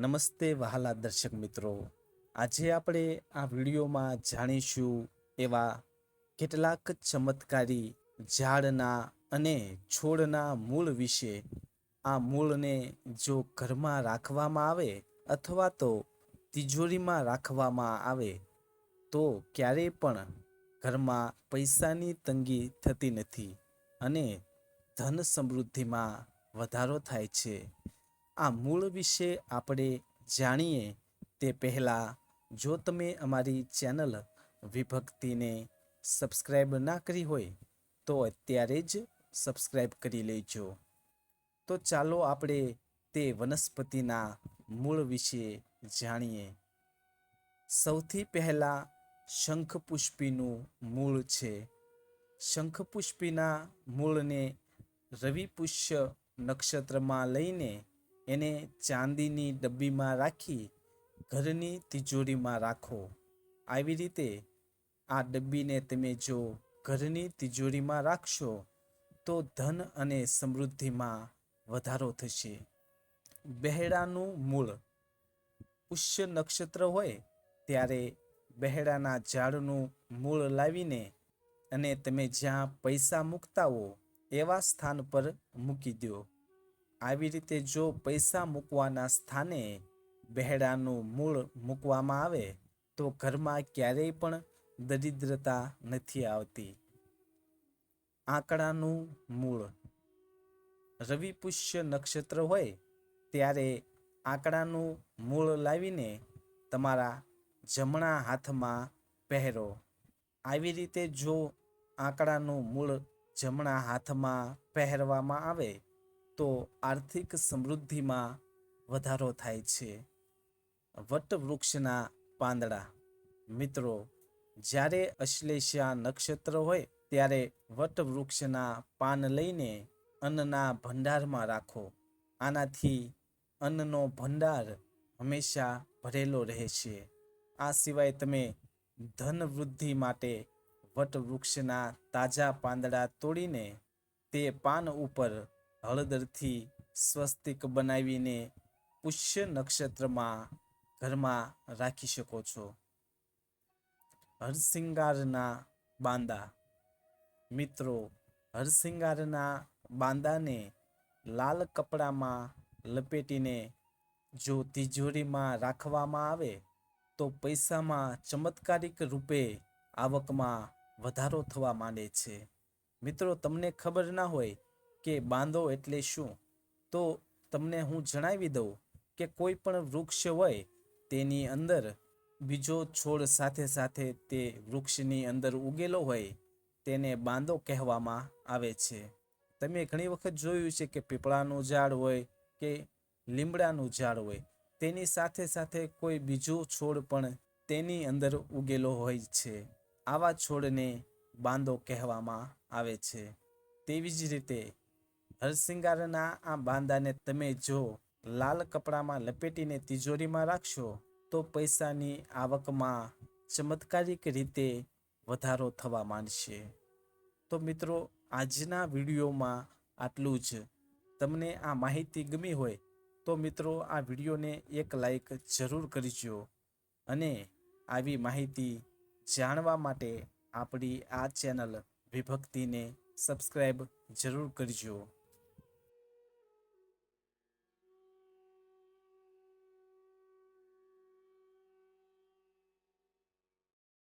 નમસ્તે વહાલા દર્શક મિત્રો. આજે આપણે આ વિડીયોમાં જાણીશું એવા કેટલાક ચમત્કારી ઝાડના અને છોડના મૂળ વિશે. આ મૂળને જો ઘરમાં રાખવામાં આવે અથવા તો તિજોરીમાં રાખવામાં આવે, તો ક્યારેય પણ ઘરમાં પૈસાની તંગી થતી નથી અને ધન સમૃદ્ધિમાં વધારો થાય છે. આ મૂળ વિશે આપણે જાણીએ તે પહેલાં જો તમે અમારી ચેનલ વિભક્તિને સબસ્ક્રાઈબ ના કરી હોય, તો અત્યારે જ સબસ્ક્રાઈબ કરી લેજો. તો ચાલો આપણે તે વનસ્પતિના મૂળ વિશે જાણીએ. સૌથી પહેલાં શંખપુષ્પીનું મૂળ છે. શંખપુષ્પીના મૂળને રવિપુષ્ય નક્ષત્રમાં લઈને એને ચાંદીની ડબ્બીમાં રાખી ઘરની તિજોરીમાં રાખો. આવી રીતે આ ડબ્બીને તમે જો ઘરની તિજોરીમાં રાખશો, તો ધન અને સમૃદ્ધિમાં વધારો થશે. બહેડાનું મૂળ. પુષ્ય નક્ષત્ર હોય ત્યારે બહેડાના ઝાડનું મૂળ લાવીને અને તમે જ્યાં પૈસા મૂકતા હો એવા સ્થાન પર મૂકી દો આવી રીતે જો પૈસા મૂકવાના સ્થાને બહેડાનું મૂળ મૂકવામાં આવે, તો ઘરમાં ક્યારેય પણ દરિદ્રતા નથી આવતી. આંકડાનું મૂળ. રવિ પુષ્ય નક્ષત્ર હોય, ત્યારે આંકડાનું મૂળ લાવીને તમારા જમણા હાથમાં પહેરો. આવી રીતે જો આંકડાનું મૂળ જમણા હાથમાં પહેરવામાં આવે તો આર્થિક સમૃદ્ધિમાં વધારો થાય છે. વટવૃક્ષના પાંદડા. મિત્રો, જ્યારે અશ્લેષા નક્ષત્ર હોય, ત્યારે વટવૃક્ષના પાન લઈને અન્નના ભંડારમાં રાખો. આનાથી અન્નનો ભંડાર હંમેશા ભરેલો રહે છે. આ સિવાય તમે ધન વૃદ્ધિ માટે વટવૃક્ષના તાજા પાંદડા તોડીને તે પાન ઉપર હળદરથી સ્વસ્તિક બનાવીને પુષ્ય નક્ષત્રમાં ઘરમાં રાખી શકો છો. હરસિંગારના બાંદા. મિત્રો હરસિંગારના બાંદાને લાલ કપડામાં લપેટીને જો તિજોરીમાં રાખવામાં આવે, તો પૈસામાં ચમત્કારિક રૂપે આવકમાં વધારો થવા માંડે છે. મિત્રો, તમને ખબર ના હોય કે બાંધો એટલે શું? તો તમને હું જણાવી દઉં કે કોઈ પણ વૃક્ષ હોય તેની અંદર બીજો છોડ સાથે સાથે તે વૃક્ષની અંદર ઉગેલો હોય તેને બાંધો કહેવામાં આવે છે. તમે ઘણી વખત જોયું છે કે પીપળાનું ઝાડ હોય કે લીમડાનું ઝાડ હોય તેની સાથે સાથે કોઈ બીજો છોડ પણ તેની અંદર ઉગેલો હોય છે. આવા છોડને બાંધો કહેવામાં આવે છે. તેવી જ રીતે હરસિંગારના આ બાંદાને તમે જો લાલ કપડામાં લપેટીને તિજોરીમાં રાખશો, તો પૈસાની આવકમાં ચમત્કારિક રીતે વધારો થવા માંડશે. તો મિત્રો, આજના વિડીયોમાં આટલું જ. તમને આ માહિતી ગમી હોય, તો મિત્રો, આ વિડીયોને એક લાઈક જરૂર કરજો અને આવી માહિતી જાણવા માટે આપણી આ ચેનલ વિભક્તિને સબસ્ક્રાઈબ જરૂર કરજો.